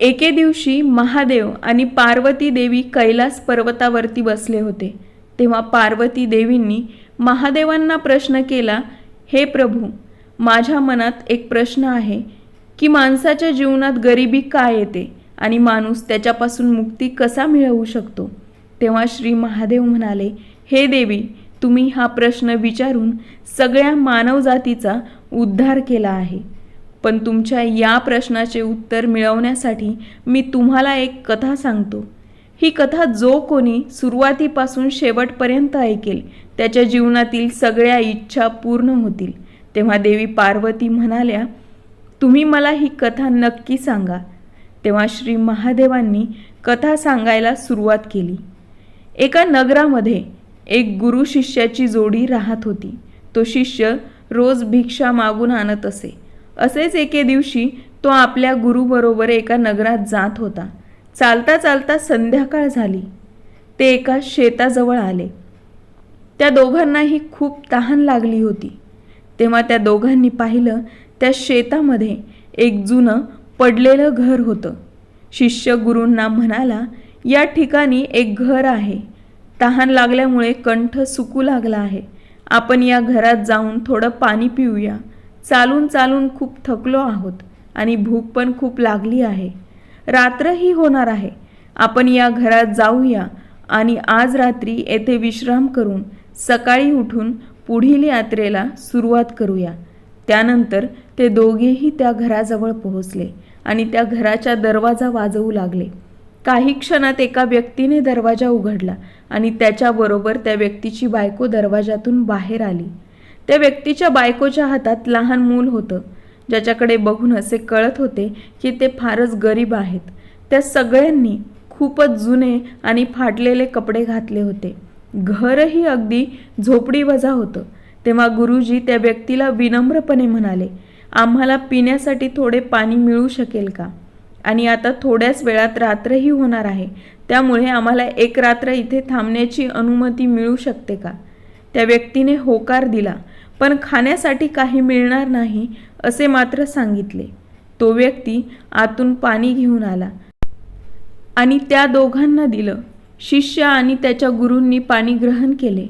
एके दिवशी महादेव आणि पार्वती देवी कैलास पर्वतावरती बसले होते. तेव्हा पार्वती देवींनी महादेवांना प्रश्न केला हे प्रभू माझ्या मनात एक प्रश्न आहे की माणसाच्या जीवनात गरिबी का येते आणि माणूस त्याच्यापासून मुक्ती कसा मिळवू शकतो? तेव्हा श्री महादेव म्हणाले हे देवी तुम्ही हा प्रश्न विचारून सगळ्या मानवजातीचा उद्धार केला आहे. पण तुमच्या या प्रश्नाचे उत्तर मिळवण्यासाठी मी तुम्हाला एक कथा सांगतो. ही कथा जो कोणी सुरुवातीपासून शेवटपर्यंत ऐकेल त्याच्या जीवनातील सगळ्या इच्छा पूर्ण होतील. तेव्हा देवी पार्वती म्हणाल्या तुम्ही मला ही कथा नक्की सांगा. तेव्हा श्री महादेवांनी कथा सांगायला सुरुवात केली. एका नगरामध्ये एक गुरु शिष्याची जोडी राहत होती. तो शिष्य रोज भिक्षा मागून आणत असे. असेच एके दिवशी तो आपल्या गुरुबरोबर एका नगरात जात होता. चालता चालता संध्याकाळ झाली. ते एका शेताजवळ आले. त्या दोघांनाही खूप तहान लागली होती. तेव्हा त्या दोघांनी पाहिलं त्या शेतामध्ये एक जुनं पडलेलं घर होतं. शिष्य गुरूंना म्हणाला या ठिकाणी एक घर आहे. तहान लागल्यामुळे कंठ सुकू लागला आहे. आपण या घरात जाऊन थोडं पाणी पिऊया. चालून चालून खूप थकलो आहोत आणि भूक पण खूप लागली आहे. रात्रही होणार आहे. आपण या घरात जाऊया आणि आज रात्री येथे विश्राम करून सकाळी उठून पुढील यात्रेला सुरुवात करूया. त्यानंतर ते दोघेही त्या घराजवळ पोहोचले आणि त्या घराच्या दरवाजा वाजवू लागले. काही क्षणात एका व्यक्तीने दरवाजा उघडला आणि त्याच्याबरोबर त्या व्यक्तीची बायको दरवाजातून बाहेर आली. त्या व्यक्तीच्या बायकोच्या हातात लहान मूल होतं. ज्याच्याकडे बघून असे कळत होते की ते फारच गरीब आहेत. त्या सगळ्यांनी खूपच जुने आणि फाटलेले कपडे घातले होते. घरही अगदी झोपडी वजा होतं. तेव्हा गुरुजी त्या व्यक्तीला विनम्रपणे म्हणाले आम्हाला पिण्यासाठी थोडे पाणी मिळू शकेल का? आणि आता थोड्याच वेळात रात्रही होणार आहे. त्यामुळे आम्हाला एक रात्र इथे थांबण्याची अनुमती मिळू शकते का? त्या व्यक्तीने होकार दिला. पण खाण्यासाठी काही मिळणार नाही असे मात्र सांगितले. तो व्यक्ती आतून पाणी घेऊन आला आणि त्या दोघांना दिलं. शिष्य आणि त्याच्या गुरूंनी पाणी ग्रहण केले.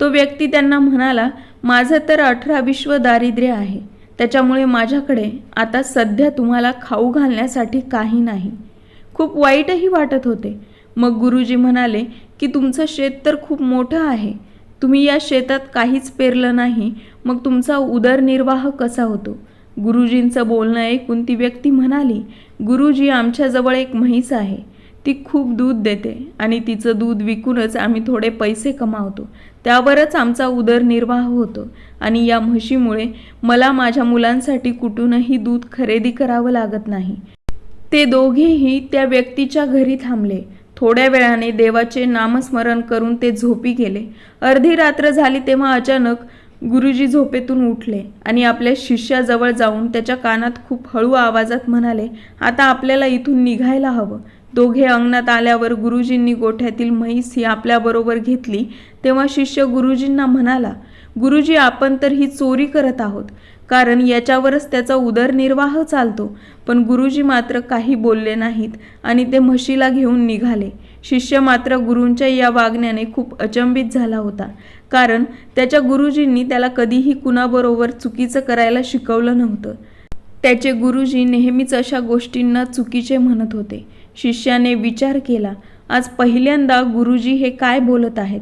तो व्यक्ती त्यांना म्हणाला माझं तर अठरा विश्व दारिद्र्य आहे. त्याच्यामुळे माझ्याकडे आता सध्या तुम्हाला खाऊ घालण्यासाठी काही नाही. खूप वाईटही वाटत होते. मग गुरुजी म्हणाले की तुमचं शेत तर खूप मोठं आहे. तुम्ही या शेतात काहीच पेरलं नाही मग तुमचा उदरनिर्वाह कसा होतो? गुरुजींचं बोलणं ऐकून ती व्यक्ती म्हणाली गुरुजी आमच्याजवळ एक म्हैस आहे ती खूप दूध देते आणि तिचं दूध विकूनच आम्ही थोडे पैसे कमावतो. त्यावरच आमचा उदरनिर्वाह होतो आणि या म्हशीमुळे मला माझ्या मुलांसाठी कुठूनही दूध खरेदी करावं लागत नाही. ते दोघेही त्या व्यक्तीच्या घरी थांबले. थोड्या वेळाने देवाचे नामस्मरण करून ते झोपी गेले. अर्धी रात्र झाली तेव्हा अचानक गुरुजी झोपेतून उठले आणि आपल्या शिष्याजवळ जाऊन त्याच्या कानात खूप हळू आवाजात म्हणाले आता आपल्याला इथून निघायला हवं. दोघे अंगणात आल्यावर गुरुजींनी गोठ्यातील म्हैस ही आपल्याबरोबर घेतली. तेव्हा शिष्य गुरुजींना म्हणाला गुरुजी आपण तर ही चोरी करत आहोत. कारण याच्यावरच त्याचा उदरनिर्वाह चालतो. पण गुरुजी मात्र काही बोलले नाहीत आणि ते म्हशीला घेऊन निघाले. शिष्य मात्र गुरूंच्या या वागण्याने खूप अचंबित झाला होता. कारण त्याच्या गुरुजींनी त्याला कधीही कुणाबरोबर चुकीचं करायला शिकवलं नव्हतं. त्याचे गुरुजी नेहमीच अशा गोष्टींना चुकीचे म्हणत होते. शिष्याने विचार केला आज पहिल्यांदा गुरुजी हे काय बोलत आहेत?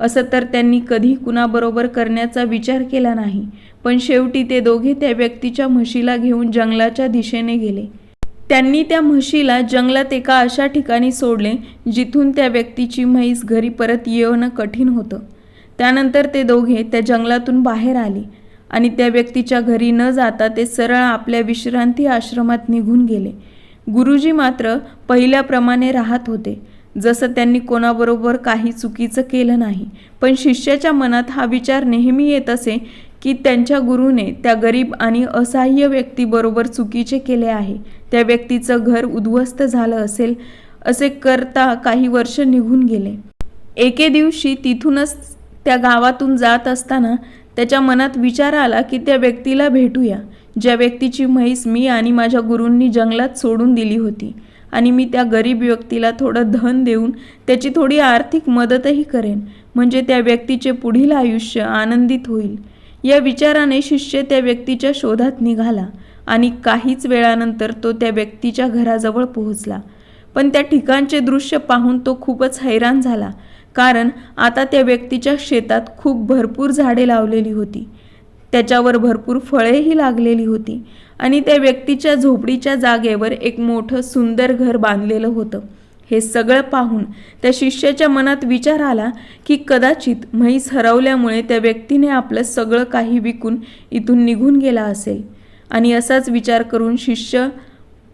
असं तर त्यांनी कधी कुणाबरोबर करण्याचा विचार केला नाही पण शेवटी ते दोघे त्या व्यक्तीच्या म्हशीला घेऊन जंगलाच्या दिशेने गेले. त्यांनी त्या म्हशीला जंगलात एका अशा ठिकाणी सोडले जिथून त्या व्यक्तीची म्हैस घरी परत येणं कठीण होतं. त्यानंतर ते दोघे त्या जंगलातून बाहेर आले आणि त्या व्यक्तीच्या घरी न जाता ते सरळ आपल्या विश्रांती आश्रमात निघून गेले. गुरुजी मात्र पहिल्याप्रमाणे राहत होते. जसं त्यांनी कोणाबरोबर काही चुकीचं केलं नाही. पण शिष्याच्या मनात हा विचार नेहमी येत असे की त्यांच्या गुरुने त्या गरीब आणि असहाय्य व्यक्तीबरोबर चुकीचे केले आहे. त्या व्यक्तीचं घर उद्ध्वस्त झालं असेल असे करता काही वर्ष निघून गेले. एके दिवशी तिथूनच त्या गावातून जात असताना त्याच्या मनात विचार आला की त्या व्यक्तीला भेटूया. ज्या व्यक्तीची म्हैस मी आणि माझ्या गुरूंनी जंगलात सोडून दिली होती. आणि मी त्या गरीब व्यक्तीला थोडं धन देऊन त्याची थोडी आर्थिक मदतही करेन. म्हणजे त्या व्यक्तीचे पुढील आयुष्य आनंदित होईल. या विचाराने शिष्य त्या व्यक्तीच्या शोधात निघाला आणि काहीच वेळानंतर तो त्या व्यक्तीच्या घराजवळ पोहोचला. पण त्या ठिकाणचे दृश्य पाहून तो खूपच हैराण झाला कारण आता त्या व्यक्तीच्या शेतात खूप भरपूर झाडे लावलेली होती. त्याच्यावर भरपूर फळेही लागलेली होती. आणि त्या व्यक्तीच्या झोपडीच्या जागेवर एक मोठं सुंदर घर बांधलेलं होतं. हे सगळं पाहून त्या शिष्याच्या मनात विचार आला की कदाचित म्हैस हरवल्यामुळे त्या व्यक्तीने आपलं सगळं काही विकून इथून निघून गेला असेल. आणि असाच विचार करून शिष्य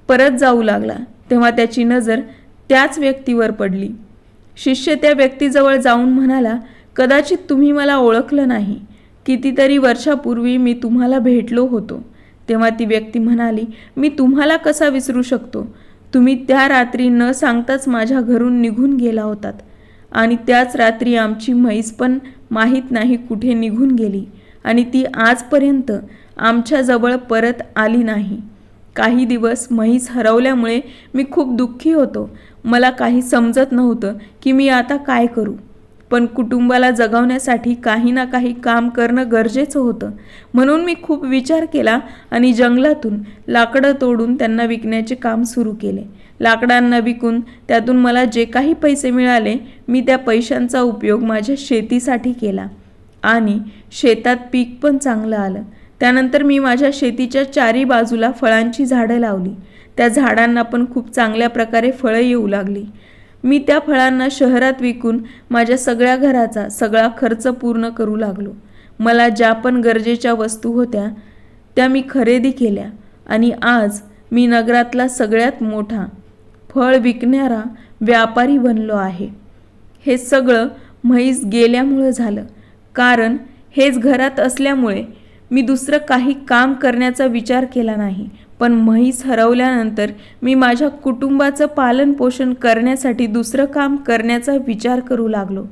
परत जाऊ लागला. तेव्हा त्याची नजर त्याच व्यक्तीवर पडली. शिष्य त्या व्यक्तीजवळ जाऊन म्हणाला कदाचित तुम्ही मला ओळखलं नाही. कितीतरी वर्षापूर्वी मी तुम्हाला भेटलो होतो. तेव्हा ती व्यक्ती म्हणाली मी तुम्हाला कसा विसरू शकतो? तुम्ही त्या रात्री न सांगताच माझ्या घरून निघून गेला होतात. आणि त्याच रात्री आमची म्हैस पण माहीत नाही कुठे निघून गेली. आणि ती आजपर्यंत आमच्याजवळ परत आली नाही. काही दिवस म्हैस हरवल्यामुळे मी खूप दुःखी होतो. मला काही समजत नव्हतं की मी आता काय करू. पण कुटुंबाला जगवण्यासाठी काही ना काही काम करणं गरजेचं होतं. म्हणून मी खूप विचार केला आणि जंगलातून लाकडं तोडून त्यांना विकण्याचे काम सुरू केले. लाकडांना विकून त्यातून मला जे काही पैसे मिळाले मी त्या पैशांचा उपयोग माझ्या शेतीसाठी केला. आणि शेतात पीक पण चांगलं आलं. त्यानंतर मी माझ्या शेतीच्या चारी बाजूला फळांची झाडं लावली. त्या झाडांना पण खूप चांगल्या प्रकारे फळं येऊ लागली. मी त्या फळांना शहरात विकून माझ्या सगळ्या घराचा सगळा खर्च पूर्ण करू लागलो. मला ज्या पण गरजेच्या वस्तू होत्या त्या मी खरेदी केल्या आणि आज मी नगरातला सगळ्यात मोठा फळ विकणारा व्यापारी बनलो आहे. हे सगळं म्हैस गेल्यामुळं झालं. कारण हेच घरात असल्यामुळे मी दुसरं काही काम करण्याचा विचार केला नाही. पण म्हैस हरवल्यानंतर मी माझ्या कुटुंबाचं पालनपोषण करण्यासाठी दुसरं काम करण्याचा विचार करू लागलो.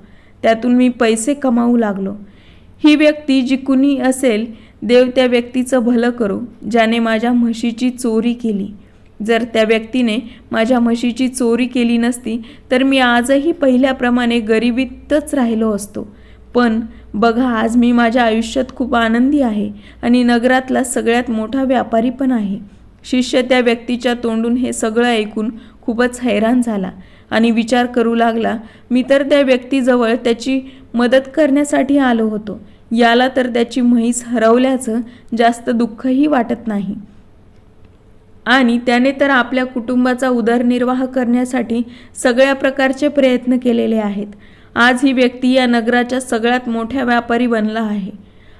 त्यातून मी पैसे कमावू लागलो. ही व्यक्ती जी कुणी असेल देव त्या व्यक्तीचं भलं करू ज्याने माझ्या म्हशीची चोरी केली. जर त्या व्यक्तीने माझ्या म्हशीची चोरी केली नसती तर मी आजही पहिल्याप्रमाणे गरिबीतच राहिलो असतो. पण बघा आज मी माझ्या आयुष्यात खूप आनंदी आहे आणि नगरातला सगळ्यात मोठा व्यापारी पण आहे. शिष्य त्या व्यक्तीच्या तोंडून हे सगळं ऐकून खूपच हैराण झाला आणि विचार करू लागला मी तर त्या व्यक्तीजवळ त्याची मदत करण्यासाठी आलो होतो. याला तर त्याची म्हैस हरवल्याचं जास्त दुःखही वाटत नाही. आणि त्याने तर आपल्या कुटुंबाचा उदरनिर्वाह करण्यासाठी सगळ्या प्रकारचे प्रयत्न केलेले आहेत. आज ही व्यक्ती या नगराच्या सगळ्यात मोठ्या व्यापारी बनला आहे.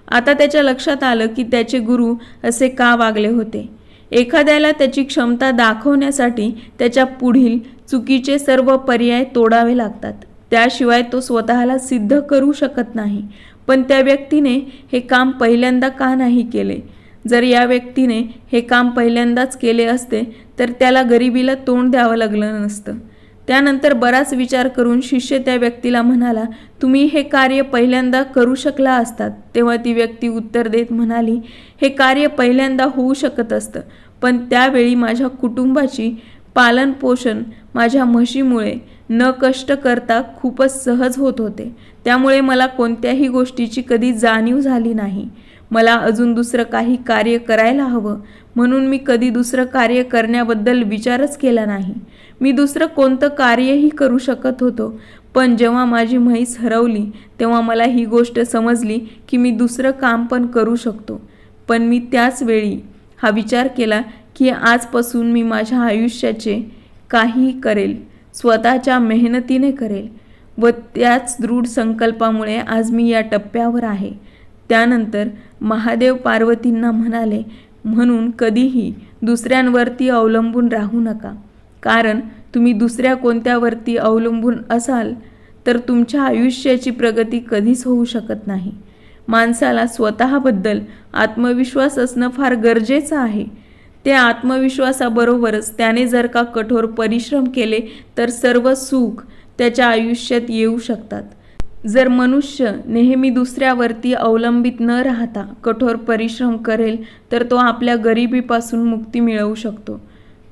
आता त्याच्या लक्षात आलं की त्याचे गुरु असे का वागले होते? एखाद्याला त्याची क्षमता दाखवण्यासाठी त्याच्या पुढील चुकीचे सर्व पर्याय तोडावे लागतात. त्याशिवाय तो स्वतःला सिद्ध करू शकत नाही. पण त्या व्यक्तीने हे काम पहिल्यांदा का नाही केले? जर या व्यक्तीने हे काम पहिल्यांदाच केले असते तर त्याला गरिबीला तोंड द्यावं लागलं नसतं. त्यानंतर बराच विचार करून शिष्य त्या व्यक्तीला म्हणाला तुम्ही हे कार्य पहिल्यांदा करू शकला असतात. तेव्हा ती व्यक्ती उत्तर देत म्हणाली हे कार्य पहिल्यांदा होऊ शकत असतं पण त्यावेळी माझ्या कुटुंबाची पालनपोषण माझ्या म्हशीमुळे न कष्ट करता खूपच सहज होत होते. त्यामुळे मला कोणत्याही गोष्टीची कधी जाणीव झाली नाही. मला अजून दुसरं काही कार्य करायला हवं म्हणून मी कधी दुसरं कार्य करण्याबद्दल विचारच केला नाही. मी दुसरं कोणतं कार्यही करू शकत होतो. पण जेव्हा माझी म्हैस हरवली तेव्हा मला ही गोष्ट समजली की मी दुसरं काम पण करू शकतो. पण मी त्याच वेळी हा विचार केला की आजपासून मी माझ्या आयुष्याचे काहीही करेल स्वतःच्या मेहनतीने करेल व त्याच दृढ संकल्पामुळे आज मी या टप्प्यावर आहे. त्यानंतर महादेव पार्वतींना म्हणाले म्हणून कधीही दुसऱ्यांवरती अवलंबून राहू नका. कारण तुम्ही दुसऱ्या कोणत्यावरती अवलंबून असाल तर तुमच्या आयुष्याची प्रगती कधीच होऊ शकत नाही. माणसाला स्वतःबद्दल आत्मविश्वास असणं फार गरजेचं आहे. त्या आत्मविश्वासाबरोबरच त्याने जर का कठोर परिश्रम केले तर सर्व सुख त्याच्या आयुष्यात येऊ शकतात. जर मनुष्य नेहमी दुसऱ्यावरती अवलंबित न राहता कठोर परिश्रम करेल तर तो आपल्या गरिबीपासून मुक्ती मिळवू शकतो.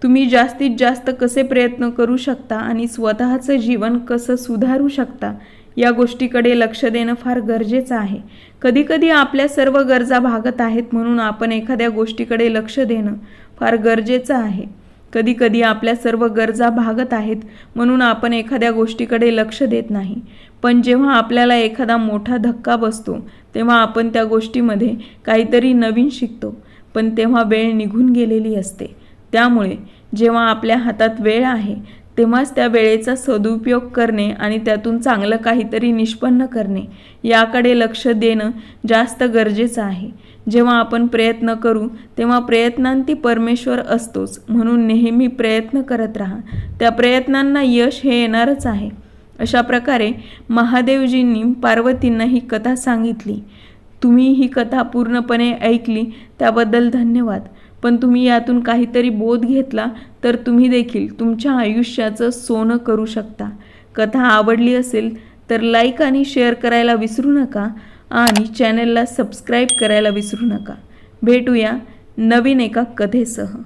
तुम्ही जास्तीत जास्त कसे प्रयत्न करू शकता आणि स्वतःचं जीवन कसं सुधारू शकता या गोष्टीकडे लक्ष देणं फार गरजेचं आहे. कधीकधी आपल्या सर्व गरजा भागत आहेत म्हणून आपण एखाद्या गोष्टीकडे लक्ष देणं फार गरजेचं आहे. कधीकधी आपल्या सर्व गरजा भागत आहेत म्हणून आपण एखाद्या गोष्टीकडे लक्ष देत नाही. पण जेव्हा आपल्याला एखादा मोठा धक्का बसतो तेव्हा आपण त्या गोष्टीमध्ये काहीतरी नवीन शिकतो. पण तेव्हा वेळ निघून गेलेली असते. त्यामुळे जेव्हा आपल्या हातात वेळ आहे तेव्हाच त्या वेळेचा सदुपयोग करणे आणि त्यातून चांगलं काहीतरी निष्पन्न करणे याकडे लक्ष देणं जास्त गरजेचं आहे. जेव्हा आपण प्रयत्न करू तेव्हा प्रयत्नांती परमेश्वर असतोच म्हणून नेहमी प्रयत्न करत राहा. त्या प्रयत्नांना यश हे येणारच आहे. अशा प्रकारे महादेवजींनी पार्वतींना ही कथा सांगितली. तुम्ही ही कथा पूर्णपणे ऐकली त्याबद्दल धन्यवाद. पण तुम्ही यातून काहीतरी बोध घेतला तर तुम्ही देखील तुमच्या आयुष्याचं सोनं करू शकता. कथा आवडली असेल तर लाईक आणि शेअर करायला विसरू नका आणि चॅनलला सबस्क्राईब करायला विसरू नका. भेटूया नवीन एका कथेसह.